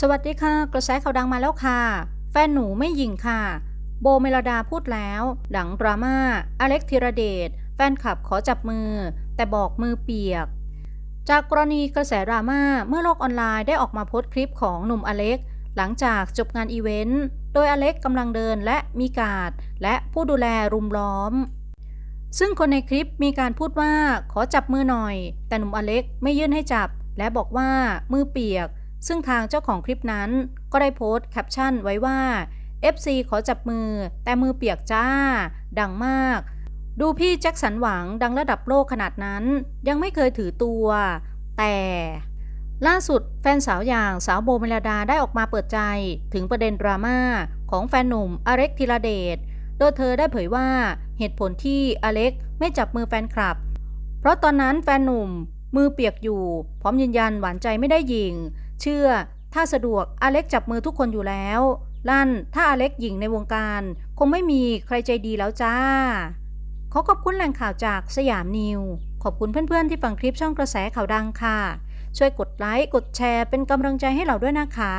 สวัสดีค่ะ กระแสข่าวดังมาแล้วค่ะ แฟนหนูไม่ยิงค่ะ โบเมลดาพูดแล้ว หลังดราม่าอเล็กธีรเดชแฟนคลับขอจับมือ แต่บอกมือเปียก จากกรณีกระแสดราม่าเมื่อโลกออนไลน์ได้ออกมาโพสต์คลิปของหนุ่มอเล็ก หลังจากจบงานอีเวนต์โดยอเล็กกำลังเดินและมีการ์ดและผู้ดูแลรุมล้อม ซึ่งคนในคลิปมีการพูดว่าขอจับมือหน่อย แต่หนุ่มอเล็กไม่ยื่นให้จับ และบอกว่ามือเปียก ซึ่งทางเจ้าของคลิปนั้นก็ได้โพสต์แคปชั่นไว้ว่า FC ขอจับมือ แต่มือเปียกจ้า ดังมาก ดูพี่แจ็คสันหวังดังระดับโลกขนาดนั้น ยังไม่เคยถือตัว แต่ล่าสุดแฟนสาวอย่างสาวโบเมลดาได้ออกมาเปิดใจถึงประเด็นดราม่าของแฟนหนุ่มอเล็กธีรเดช โดยเธอได้เผยว่าเหตุผลที่อเล็กไม่จับมือแฟนคลับ เพราะตอนนั้นแฟนหนุ่มมือเปียกอยู่ พร้อมยืนยันหวานใจไม่ได้ยิง เชื่อ ถ้าสะดวกอเล็กจับมือทุกคนอยู่แล้ว ลั่น ถ้าอเล็กหญิงในวงการ คงไม่มีใครใจดีแล้วจ้า ขอขอบคุณแหล่งข่าวจากสยามนิว ขอบคุณเพื่อนๆที่ฟังคลิปช่องกระแสข่าวดังค่ะ ช่วยกดไลค์ กดแชร์เป็นกำลังใจให้เราด้วยนะคะ